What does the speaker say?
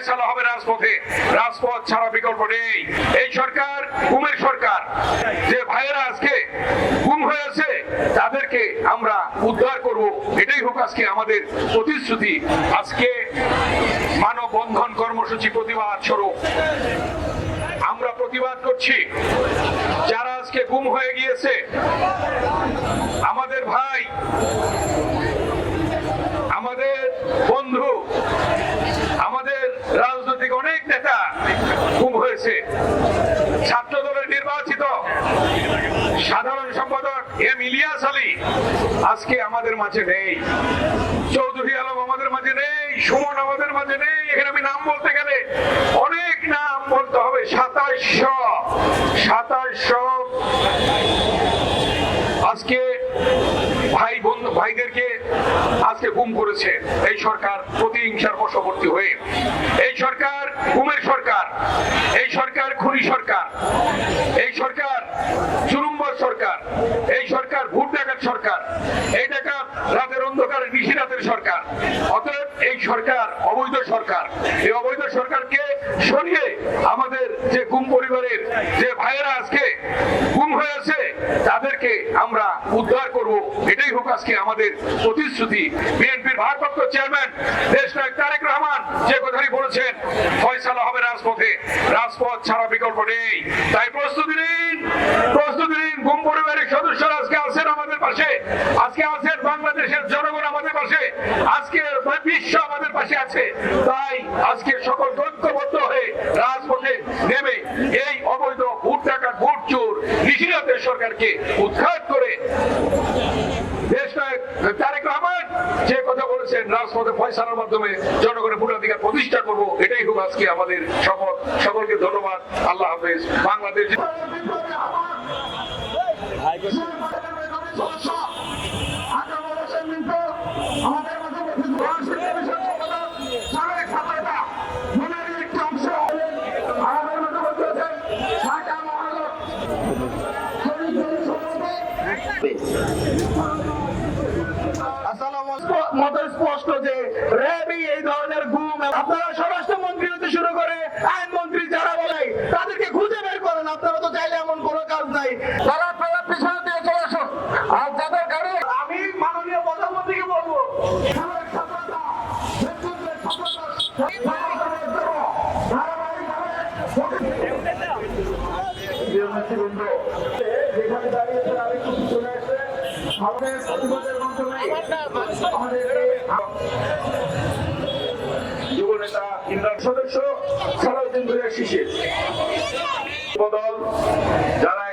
ফয়সালা হবে রাজপথে। রাজপথ ছাড়া বিকল্প নেই। এই সরকার ঘুমের সরকার। যে ভাইয়েরা আজকে গুম হয়েছে তাদেরকে আমরা উদ্ধার করব। এটাই হোক আজকে আমাদের প্রতিশ্রুতি। আজকে মানববন্ধন কর্মসূচি প্রতিবাদ স্বরূপ। আমরা প্রতিবাদ করছি, যারা আজকে গুম হয়ে গিয়েছে, আমাদের ভাই আমাদের বন্ধু আমাদের রাজনৈতিক অনেক নেতা গুম হয়েছে। ছাত্র দলের নির্বাচিত সাধারণ সম্পাদক এম ইলিয়াস আলী আজকে আমাদের মাঝে নেই। চৌধুরী আলম আমাদের মাঝে নেই, সুমন আমাদের মাঝে নেই। এখানে আমি নাম বলতে গেলে অনেক নাম বলতে হবে। সাতাশশো সাতাশশো আজকে ভাই বন্ধু, ভাইদেরকে আজকে গুম করেছে এই সরকার প্রতিহিংসার বশবর্তী হয়ে। এই সরকার সরকার, খুনি সরকার। এই সরকার চুরুম্বর সরকার। এই সরকার ভোট ডাকাত সরকার। এই ডাকাত রাতের অন্ধকারে নিশি রাতের সরকার। অতএব এই সরকার অবৈধ সরকার। এই অবৈধ সরকারকে সরিয়ে আমাদের যে গুম পরিবারের যে ভাইয়েরা আজকে গুম হয়েছে তাদেরকে আমরা উদ্ধার করব। এটাই হোক আজকে আমাদের প্রতিশ্রুতি। বিএনপির ভারপ্রাপ্ত চেয়ারম্যান দেশ নায়ক তারেক রহমান যে কথাটি বলেছেন রাজপথে ছাড়া বিকল্প নেই। তাই প্রস্তুতি নিন প্রস্তুতি নিন। গুম পরিবারের সদস্যরা আজকে আছেন আমাদের পাশে। আজকে আছেন বাংলাদেশের জনগণ আমাদের পাশে। আজকে বিশ্ব আমাদের পাশে আছে। তাই আজকে সকল ঐক্যবদ্ধ হয়ে রাজপথে নেমে এই অবৈধ ভোট টাকা ভোট চোর নিশিরাতের সরকারকে উৎখাত করে দেশ তারেক যে কথা বলেছেন, রাজপথে ফয়সালার মাধ্যমে জনগণের ভোটাধিকার প্রতিষ্ঠা করব, এটাই হোক আজকে আমাদের শপথ সকলকে ধন্যবাদ। আল্লাহ হাফেজ। বাংলাদেশ আমাদের মত স্পষ্ট যে র্যাবই এই ধরনের গুম আপনারা স্বরাষ্ট্রমন্ত্রী হতে শুরু করে আইনমন্ত্রী যারা বলে তাদেরকে খুঁজে বের করেন। আপনারা তো চাইলে এমন কোনো কাজ নাই। তারা আপনারা পিছনে দিয়ে চলে আসুন। আর যাদের গাড়ি আমি মাননীয় প্রধানমন্ত্রীকে বলব যেখানে দাঁড়িয়েছেন আরেকটু পিছনে এসে আমাদের প্রতিবাদের মাধ্যমে আমাদেরকে স্বাধীন করে শিশির দল যারা